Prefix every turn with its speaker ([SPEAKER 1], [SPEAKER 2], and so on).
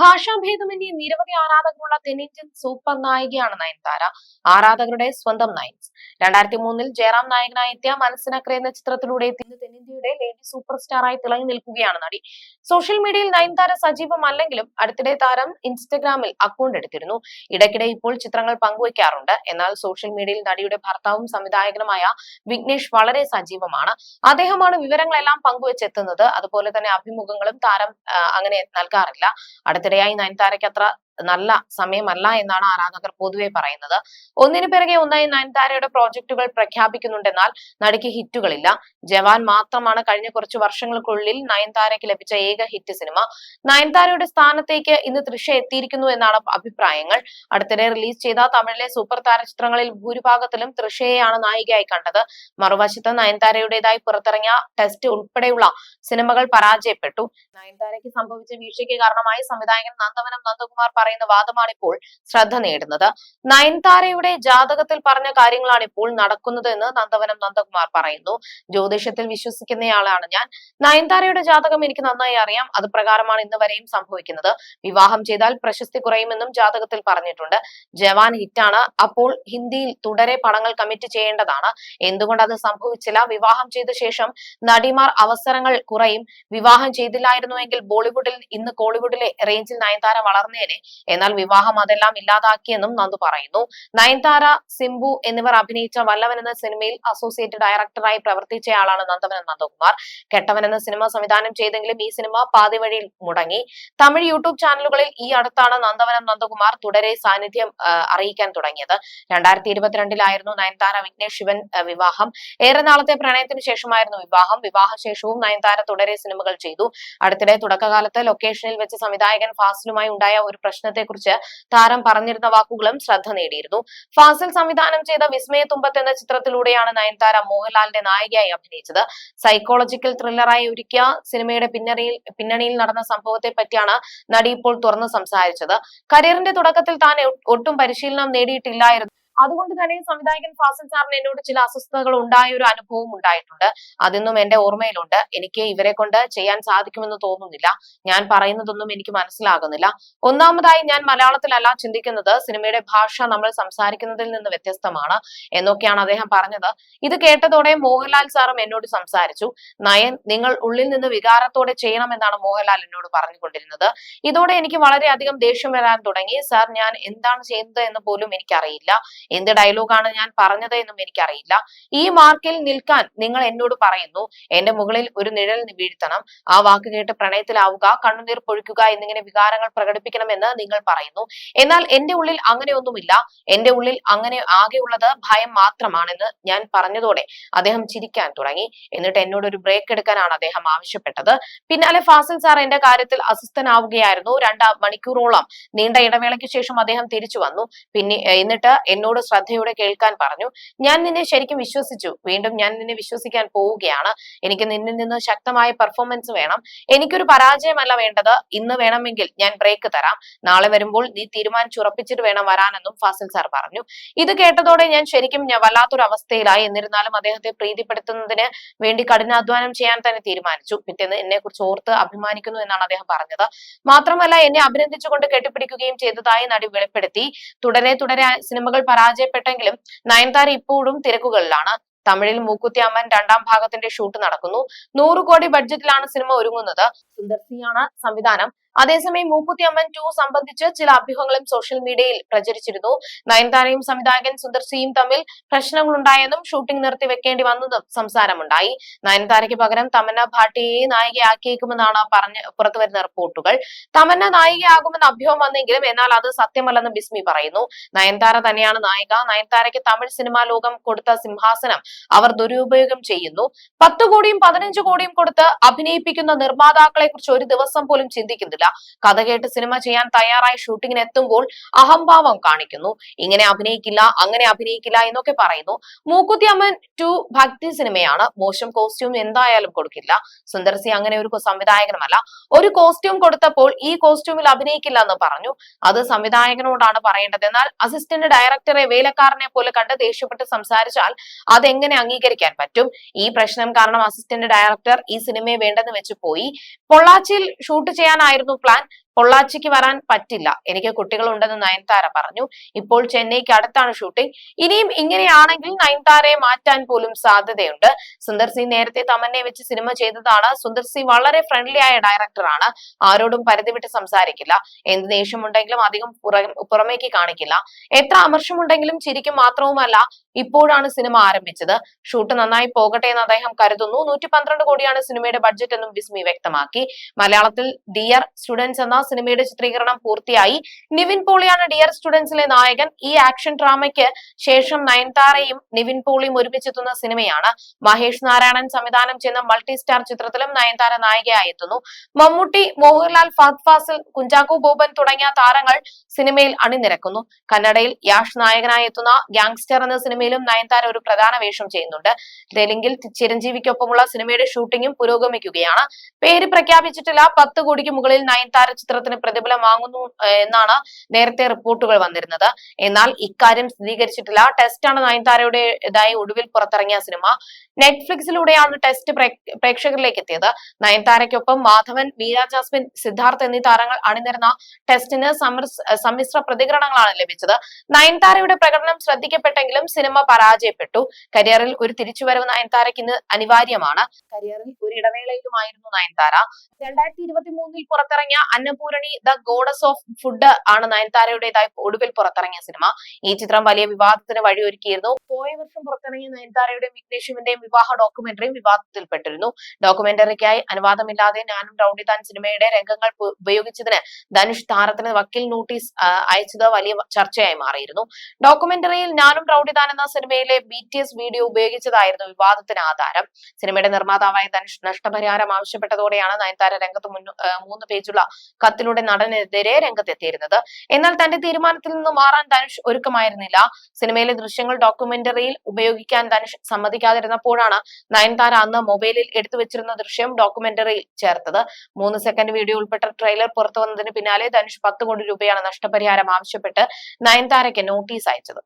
[SPEAKER 1] ഭാഷാഭേദമന്യേ നിരവധി ആരാധകരുള്ള തെന്നിന്ത്യൻ സൂപ്പർ നായികയാണ് നയൻതാര. ആരാധകരുടെ സ്വന്തം നയൻസ്. രണ്ടായിരത്തി മൂന്നിൽ ജയറാം നായകനായി എത്തിയ മനസ്സിനക്കര എന്ന ചിത്രത്തിലൂടെ ഇന്ന് തെന്നിന്ത്യയുടെ ലേഡി സൂപ്പർ സ്റ്റാറായി തിളങ്ങി നിൽക്കുകയാണ് നടി. സോഷ്യൽ മീഡിയയിൽ നയൻതാര സജീവമല്ലെങ്കിലും അടുത്തിടെ താരം ഇൻസ്റ്റഗ്രാമിൽ അക്കൗണ്ട് എടുത്തിരുന്നു. ഇടയ്ക്കിടെ ഇപ്പോൾ ചിത്രങ്ങൾ പങ്കുവയ്ക്കാറുണ്ട്. എന്നാൽ സോഷ്യൽ മീഡിയയിൽ നടിയുടെ ഭർത്താവും സംവിധായകനുമായ വിഘ്നേഷ് വളരെ സജീവമാണ്. അദ്ദേഹമാണ് വിവരങ്ങളെല്ലാം പങ്കുവെച്ചെത്തുന്നത്. അതുപോലെ തന്നെ അഭിമുഖങ്ങളും താരം അങ്ങനെ നൽകാറില്ല. അടുത്തിടെയായി നയൻതാരയ്ക്ക് അത്ര നല്ല സമയമല്ല എന്നാണ് ആരാധകർ പൊതുവെ പറയുന്നത്. ഒന്നിനു പിറകെ ഒന്നായി നയൻതാരയുടെ പ്രോജക്റ്റുകൾ പ്രഖ്യാപിക്കുന്നുണ്ടെന്നാൽ നടിക്ക് ഹിറ്റുകളില്ല. ജവാൻ മാത്രമാണ് കഴിഞ്ഞ കുറച്ച് വർഷങ്ങൾക്കുള്ളിൽ നയൻതാരയ്ക്ക് ലഭിച്ച ഏക ഹിറ്റ് സിനിമ. നയൻതാരയുടെ സ്ഥാനത്തേക്ക് ഇന്ന് തൃശ എത്തിയിരിക്കുന്നു എന്നാണ് അഭിപ്രായങ്ങൾ. അടുത്തിടെ റിലീസ് ചെയ്ത തമിഴിലെ സൂപ്പർ താര ചിത്രങ്ങളിൽ ഭൂരിഭാഗത്തിലും തൃശയെയാണ് നായികയായി കണ്ടത്. മറുവശത്ത് നയൻതാരയുടേതായി പുറത്തിറങ്ങിയ ടെസ്റ്റ് ഉൾപ്പെടെയുള്ള സിനിമകൾ പരാജയപ്പെട്ടു. നയൻതാരയ്ക്ക് സംഭവിച്ച വീഴ്ചയ്ക്ക് കാരണമായി സംവിധായകൻ നന്ദവനം നന്ദകുമാർ പറയുന്ന വാദമാണ് ഇപ്പോൾ ശ്രദ്ധ നേടുന്നത്. നയൻതാരയുടെ ജാതകത്തിൽ പറഞ്ഞ കാര്യങ്ങളാണ് ഇപ്പോൾ നടക്കുന്നത് എന്ന് നന്ദവനം നന്ദകുമാർ പറയുന്നു. ജ്യോതിഷത്തിൽ വിശ്വസിക്കുന്നയാളാണ് ഞാൻ. നയൻതാരയുടെ ജാതകം എനിക്ക് നന്നായി അറിയാം. അത് പ്രകാരമാണ് ഇന്ന് വരെയും സംഭവിക്കുന്നത്. വിവാഹം ചെയ്താൽ പ്രശസ്തി കുറയുമെന്നും ജാതകത്തിൽ പറഞ്ഞിട്ടുണ്ട്. ജവാൻ ഹിറ്റാണ്. അപ്പോൾ ഹിന്ദിയിൽ തുടരെ പടങ്ങൾ കമ്മിറ്റ് ചെയ്യേണ്ടതാണ്. എന്തുകൊണ്ട് അത് സംഭവിച്ചില്ല? വിവാഹം ചെയ്ത ശേഷം നടിമാർ അവസരങ്ങൾ കുറയും. വിവാഹം ചെയ്തില്ലായിരുന്നുവെങ്കിൽ ബോളിവുഡിൽ ഇന്ന് കോളിവുഡിലെ റേഞ്ചിൽ നയൻതാര വളർന്നേനെ. എന്നാൽ വിവാഹം അതെല്ലാം ഇല്ലാതാക്കിയെന്നും നന്ദു പറയുന്നു. നയൻതാര സിംബു എന്നിവർ അഭിനയിച്ച വല്ലവൻ എന്ന സിനിമയിൽ അസോസിയേറ്റ് ഡയറക്ടറായി പ്രവർത്തിച്ചയാളാണ് നന്ദവൻ നന്ദകുമാർ. കെട്ടവൻ എന്ന സിനിമ സംവിധാനം ചെയ്തെങ്കിലും ഈ സിനിമ പാതി വഴിയിൽ മുടങ്ങി. തമിഴ് യൂട്യൂബ് ചാനലുകളിൽ ഈ അടുത്താണ് നന്ദവനം നന്ദകുമാർ തുടരെ സാന്നിധ്യം അറിയിക്കാൻ തുടങ്ങിയത്. രണ്ടായിരത്തി ഇരുപത്തിരണ്ടിലായിരുന്നു നയൻതാര വിഘ്നേഷ് ശിവൻ വിവാഹം. ഏറെ നാളത്തെ പ്രണയത്തിന് ശേഷമായിരുന്നു വിവാഹം. വിവാഹശേഷവും നയൻതാര തുടരെ സിനിമകൾ ചെയ്തു. അടുത്തിടെ തുടക്കകാലത്ത് ലൊക്കേഷനിൽ വെച്ച് സംവിധായകൻ ഫാസിലുമായി ഉണ്ടായ ഒരു പ്രശ്നത്തെക്കുറിച്ച് താരം പറഞ്ഞിരുന്ന വാക്കുകളും ശ്രദ്ധ നേടിയിരുന്നു. ഫാസിൽ സംവിധാനം ചെയ്ത വിസ്മയ തുമ്പത്ത് എന്ന ചിത്രത്തിലൂടെയാണ് നയൻതാര മോഹൻലാലിന്റെ നായികയായി അഭിനയിച്ചത്. സൈക്കോളജിക്കൽ ത്രില്ലറായി ഒരുക്കിയ സിനിമയുടെ പിന്നണിയിൽ പിന്നണിയിൽ നടന്ന സംഭവത്തെ പറ്റിയാണ് നടി ഇപ്പോൾ തുറന്നു സംസാരിച്ചത്. കരിയറിന്റെ തുടക്കത്തിൽ താൻ ഒട്ടും പരിശീലനം നേടിയിട്ടില്ലായിരുന്നു. അതുകൊണ്ട് തന്നെ സംവിധായകൻ ഫാസൽ സാറിന് എന്നോട് ചില അസ്വസ്ഥതകൾ ഉണ്ടായ ഒരു അനുഭവം ഉണ്ടായിട്ടുണ്ട്. അതൊന്നും എന്റെ ഓർമ്മയിലുണ്ട്. എനിക്ക് ഇവരെ കൊണ്ട് ചെയ്യാൻ സാധിക്കുമെന്ന് തോന്നുന്നില്ല. ഞാൻ പറയുന്നതൊന്നും എനിക്ക് മനസ്സിലാകുന്നില്ല. ഒന്നാമതായി ഞാൻ മലയാളത്തിലല്ല ചിന്തിക്കുന്നത്. സിനിമയുടെ ഭാഷ നമ്മൾ സംസാരിക്കുന്നതിൽ നിന്ന് വ്യത്യസ്തമാണ് എന്നൊക്കെയാണ് അദ്ദേഹം പറഞ്ഞത്. ഇത് കേട്ടതോടെ മോഹൻലാൽ സാറും എന്നോട് സംസാരിച്ചു. നയൻ നിങ്ങൾ ഉള്ളിൽ നിന്ന് വികാരത്തോടെ ചെയ്യണമെന്നാണ് മോഹൻലാൽ എന്നോട് പറഞ്ഞുകൊണ്ടിരുന്നത്. ഇതോടെ എനിക്ക് വളരെയധികം ദേഷ്യം വരാൻ തുടങ്ങി. സാർ ഞാൻ എന്താണ് ചെയ്യുന്നത് എന്ന് പോലും എനിക്കറിയില്ല. എന്ത് ഡയലോഗാണ് ഞാൻ പറഞ്ഞത് എന്നും എനിക്കറിയില്ല. ഈ മാർക്കിൽ നിൽക്കാൻ നിങ്ങൾ എന്നോട് പറയുന്നു എന്റെ മുകളിൽ ഒരു നിഴൽ വീഴ്ത്തണം. ആ വാക്ക് കേട്ട് പ്രണയത്തിലാവുക കണ്ണുനീർ പൊഴിക്കുക എന്നിങ്ങനെ വികാരങ്ങൾ പ്രകടിപ്പിക്കണമെന്ന് നിങ്ങൾ പറയുന്നു. എന്നാൽ എന്റെ ഉള്ളിൽ അങ്ങനെയൊന്നുമില്ല. എന്റെ ഉള്ളിൽ അങ്ങനെ ആകെയുള്ളത് ഭയം മാത്രമാണെന്ന് ഞാൻ പറഞ്ഞതോടെ അദ്ദേഹം ചിരിക്കാൻ തുടങ്ങി. എന്നിട്ട് എന്നോട് ഒരു ബ്രേക്ക് എടുക്കാനാണ് അദ്ദേഹം ആവശ്യപ്പെട്ടത്. പിന്നാലെ ഫാസിൽ സാർ എന്റെ കാര്യത്തിൽ അസ്വസ്ഥനാവുകയായിരുന്നു. രണ്ട് മണിക്കൂറോളം നീണ്ട ഇടവേളയ്ക്ക് ശേഷം അദ്ദേഹം തിരിച്ചു വന്നു. പിന്നെ എന്നിട്ട് എന്നോട് ശ്രദ്ധയോടെ കേൾക്കാൻ പറഞ്ഞു. ഞാൻ നിന്നെ ശരിക്കും വിശ്വസിച്ചു. വീണ്ടും ഞാൻ നിന്നെ വിശ്വസിക്കാൻ പോവുകയാണ്. എനിക്ക് നിന്നിൽ നിന്ന് ശക്തമായ പെർഫോമൻസ് വേണം. എനിക്കൊരു പരാജയമല്ല വേണ്ടത്. ഇന്ന് വേണമെങ്കിൽ ഞാൻ ബ്രേക്ക് തരാം. നാളെ വരുമ്പോൾ നീ തീരുമാനിച്ചുറപ്പിച്ചിട്ട് വേണം വരാനെന്നും ഫാസിൽ സാർ പറഞ്ഞു. ഇത് കേട്ടതോടെ ഞാൻ ശരിക്കും വല്ലാത്തൊരു അവസ്ഥയിലായി എന്നിരുന്നാലും അദ്ദേഹത്തെ പ്രീതിപ്പെടുത്തുന്നതിന് വേണ്ടി കഠിനാധ്വാനം ചെയ്യാൻ തന്നെ തീരുമാനിച്ചു. പിറ്റേന്ന് എന്നെ കുറിച്ച് ഓർത്ത് അഭിമാനിക്കുന്നു എന്നാണ് അദ്ദേഹം പറഞ്ഞത്. മാത്രമല്ല എന്നെ അഭിനന്ദിച്ചുകൊണ്ട് കെട്ടിപ്പിടിക്കുകയും ചെയ്തതായി നടി വെളിപ്പെടുത്തി. തുടരെ തുടരെ സിനിമകൾ പരാജയപ്പെട്ടെങ്കിലും നയൻതാര ഇപ്പോഴും തിരക്കുകളിലാണ്. തമിഴിൽ മൂക്കുത്തിയമ്മൻ രണ്ടാം ഭാഗത്തിന്റെ ഷൂട്ട് നടക്കുന്നു. നൂറ് കോടി ബഡ്ജറ്റിലാണ് സിനിമ ഒരുങ്ങുന്നത്. സുന്ദർ സിയാണ് സംവിധാനം. അതേസമയം മൂക്കുത്തിയമ്മൻ ടു സംബന്ധിച്ച് ചില അഭ്യൂഹങ്ങളും സോഷ്യൽ മീഡിയയിൽ പ്രചരിച്ചിരുന്നു. നയൻതാരയും സംവിധായകൻ സുന്ദർ സിയും തമ്മിൽ പ്രശ്നങ്ങളുണ്ടായെന്നും ഷൂട്ടിംഗ് നിർത്തി വെക്കേണ്ടി വന്നതും സംസാരമുണ്ടായി. നയൻതാരയ്ക്ക് പകരം തമന്ന ഭാട്ടിയെ നായികയാക്കിയേക്കുമെന്നാണ് പറഞ്ഞ് പുറത്തുവരുന്ന റിപ്പോർട്ടുകൾ. തമന്ന നായികയാകുമെന്ന് അഭ്യൂഹം വന്നെങ്കിലും എന്നാൽ അത് സത്യമല്ലെന്ന് ബിസ്മി പറയുന്നു. നയൻതാര തന്നെയാണ് നായിക. നയൻതാരയ്ക്ക് തമിഴ് സിനിമാ ലോകം കൊടുത്ത സിംഹാസനം അവർ ദുരുപയോഗം ചെയ്യുന്നു. പത്ത് കോടിയും പതിനഞ്ച് കോടിയും കൊടുത്ത് അഭിനയിപ്പിക്കുന്ന നിർമ്മാതാക്കളെ കുറിച്ച് ഒരു ദിവസം പോലും ചിന്തിക്കുന്നില്ല. സാധ്യമല്ല കഥ കേട്ട് സിനിമ ചെയ്യാൻ തയ്യാറായി ഷൂട്ടിങ്ങിന് എത്തുമ്പോൾ അഹംഭാവം കാണിക്കുന്നു. ഇങ്ങനെ അഭിനയിക്കില്ല അങ്ങനെ അഭിനയിക്കില്ല എന്നൊക്കെ പറയുന്നു. മൂക്കുത്തി അമ്മൻ ടു ഭക്തി സിനിമയാണ്. മോശം കോസ്റ്റ്യൂം എന്തായാലും കൊടുക്കില്ല. സുന്ദർ സി അങ്ങനെ ഒരു സംവിധായകനുമല്ല. ഒരു കോസ്റ്റ്യൂം കൊടുത്തപ്പോൾ ഈ കോസ്റ്റ്യൂമിൽ അഭിനയിക്കില്ല എന്ന് പറഞ്ഞു. അത് സംവിധായകനോടാണ് പറയേണ്ടത്. എന്നാൽ അസിസ്റ്റന്റ് ഡയറക്ടറെ വേലക്കാരനെ പോലെ കണ്ട് ദേഷ്യപ്പെട്ട് സംസാരിച്ചാൽ അതെങ്ങനെ അംഗീകരിക്കാൻ പറ്റും? ഈ പ്രശ്നം കാരണം അസിസ്റ്റന്റ് ഡയറക്ടർ ഈ സിനിമയെ വേണ്ടെന്ന് വെച്ച് പോയി. പൊള്ളാച്ചിയിൽ ഷൂട്ട് ചെയ്യാനായിരുന്നു plan പൊള്ളാച്ചിക്ക് വരാൻ പറ്റില്ല. എനിക്ക് കുട്ടികളുണ്ടെന്ന് നയൻതാര പറഞ്ഞു. ഇപ്പോൾ ചെന്നൈക്ക് അടുത്താണ് ഷൂട്ടിംഗ് ഇനിയും ഇങ്ങനെയാണെങ്കിൽ നയൻതാരയെ മാറ്റാൻ പോലും സാധ്യതയുണ്ട്. സുന്ദർ സി നേരത്തെ തമന്നെ വെച്ച് സിനിമ ചെയ്തതാണ്. സുന്ദർ സി വളരെ ഫ്രണ്ട്ലി ആയ ഡയറക്ടറാണ് ആരോടും പരിധി വിട്ട് സംസാരിക്കില്ല. എന്ത് ദേഷ്യമുണ്ടെങ്കിലും അധികം പുറ- പുറമേക്ക് കാണിക്കില്ല. എത്ര അമർഷമുണ്ടെങ്കിലും ചിരിക്കും മാത്രവുമല്ല ഇപ്പോഴാണ് സിനിമ ആരംഭിച്ചത്. ഷൂട്ട് നന്നായി പോകട്ടെ എന്ന് അദ്ദേഹം കരുതുന്നു. നൂറ്റി കോടിയാണ് സിനിമയുടെ ബഡ്ജറ്റ് എന്നും ബിസ്മി വ്യക്തമാക്കി. മലയാളത്തിൽ ഡിയർ സ്റ്റുഡൻസ് എന്ന സിനിമയുടെ ചിത്രീകരണം പൂർത്തിയായി. നിവിൻ പോളിയാണ് ഡിയർ സ്റ്റുഡൻസിലെ നായകൻ. ഈ ആക്ഷൻ ഡ്രാമയ്ക്ക് ശേഷം നയൻതാരയും നിവിൻ പോളിയും ഒരുമിച്ചെത്തുന്ന സിനിമയാണ്. മഹേഷ് നാരായണൻ സംവിധാനം ചെയ്യുന്ന മൾട്ടി സ്റ്റാർ ചിത്രത്തിലും നയൻതാര നായികയായി എത്തുന്നു. മമ്മൂട്ടി മോഹൻലാൽ ഫഹദ് ഫാസിൽ കുഞ്ചാക്കോ ബോബൻ തുടങ്ങിയ താരങ്ങൾ സിനിമയിൽ അണിനിരക്കുന്നു. കന്നഡയിൽ യാഷ് നായകനായി എത്തുന്ന ഗ്യാങ്സ്റ്റർ എന്ന സിനിമയിലും നയൻതാര ഒരു പ്രധാന വേഷം ചെയ്യുന്നുണ്ട്. തെലുങ്കിൽ ചിരഞ്ജീവിക്കൊപ്പമുള്ള സിനിമയുടെ ഷൂട്ടിംഗും പുരോഗമിക്കുകയാണ്. പേര് പ്രഖ്യാപിച്ചിട്ടില്ല. പത്ത് കോടിക്ക് മുകളിൽ നയൻതാര ചിത്രത്തിന് പ്രതിഫലം വാങ്ങുന്നു എന്നാണ് നേരത്തെ റിപ്പോർട്ടുകൾ വന്നിരുന്നത്. എന്നാൽ ഇക്കാര്യം സ്ഥിരീകരിച്ചിട്ടില്ല. ടെസ്റ്റാണ് നയൻതാരയുടേതായി ഒടുവിൽ പുറത്തിറങ്ങിയ സിനിമ. നെറ്റ്ഫ്ലിക്സിലൂടെയാണ് ടെസ്റ്റ് പ്രേക്ഷകരിലേക്ക് എത്തിയത് നയൻതാരയ്ക്കൊപ്പം മാധവൻ മീര ജാസ്മിൻ സിദ്ധാർത്ഥ് എന്നീ താരങ്ങൾ അണിനിരുന്ന ടെസ്റ്റിന് സമ്മിശ്ര പ്രതികരണങ്ങളാണ് ലഭിച്ചത്. നയൻതാരയുടെ പ്രകടനം ശ്രദ്ധിക്കപ്പെട്ടെങ്കിലും സിനിമ പരാജയപ്പെട്ടു. കരിയറിൽ ഒരു തിരിച്ചുവരവ് നയൻതാരയ്ക്ക് ഇന്ന് അനിവാര്യമാണ്. കരിയറിൽ ഒരു ഇടവേളയിലുമായിരുന്നു നയൻതാര. രണ്ടായിരത്തി ഇരുപത്തി മൂന്നിൽ പുറത്തിറങ്ങിയ Annapoorani the goddess of food ആണ് നയൻതാരയുടേതായി ഒടുവിൽ പുറത്തിറങ്ങിയ സിനിമ. ഈ ചിത്രം വലിയ വിവാദത്തിന് വഴിയൊരുക്കിയിരുന്നു. പോയ വർഷം പുറത്തിറങ്ങിയ നയൻതാരയുടെയും വിഘ്നേഷിന്റെയും വിവാഹ ഡോക്യുമെന്ററിയും വിവാദത്തിൽപ്പെട്ടിരുന്നു. ഡോക്യുമെന്ററിക്കായി അനുവാദമില്ലാതെ ഞാനും റൌഡിതാൻ സിനിമയുടെ രംഗങ്ങൾ ഉപയോഗിച്ചതിന് ധനുഷ് താരത്തിന് വക്കീൽ നോട്ടീസ് അയച്ചത് വലിയ ചർച്ചയായി മാറിയിരുന്നു. ഡോക്യുമെന്ററിയിൽ ഞാനും റൌഡിതാൻ എന്ന സിനിമയിലെ ബി ടി എസ് വീഡിയോ ഉപയോഗിച്ചതായിരുന്നു വിവാദത്തിന് ആധാരം. സിനിമയുടെ നിർമ്മാതാവായ ധനുഷ് നഷ്ടപരിഹാരം ആവശ്യപ്പെട്ടതോടെയാണ് നയൻതാര രംഗത്ത് മൂന്ന് പേജുള്ള കത്തിലൂടെ നടനെതിരെ രംഗത്തെത്തിയിരുന്നത്. എന്നാൽ തന്റെ തീരുമാനത്തിൽ നിന്ന് മാറാൻ ധനുഷ് ഒരുക്കമായിരുന്നില്ല. സിനിമയിലെ ദൃശ്യങ്ങൾ ഡോക്യുമെന്ററിയിൽ ഉപയോഗിക്കാൻ ധനുഷ് സമ്മതിക്കാതിരുന്നപ്പോഴാണ് നയൻതാര അന്ന് മൊബൈലിൽ എടുത്തു വെച്ചിരുന്ന ദൃശ്യം ഡോക്യുമെന്ററിയിൽ ചേർത്തത്. മൂന്ന് സെക്കൻഡ് വീഡിയോ ഉൾപ്പെട്ട ട്രെയിലർ പുറത്തു വന്നതിന് പിന്നാലെ ധനുഷ് പത്ത് കോടി രൂപയാണ് നഷ്ടപരിഹാരം ആവശ്യപ്പെട്ട് നയൻതാരയ്ക്ക് നോട്ടീസ് അയച്ചത്.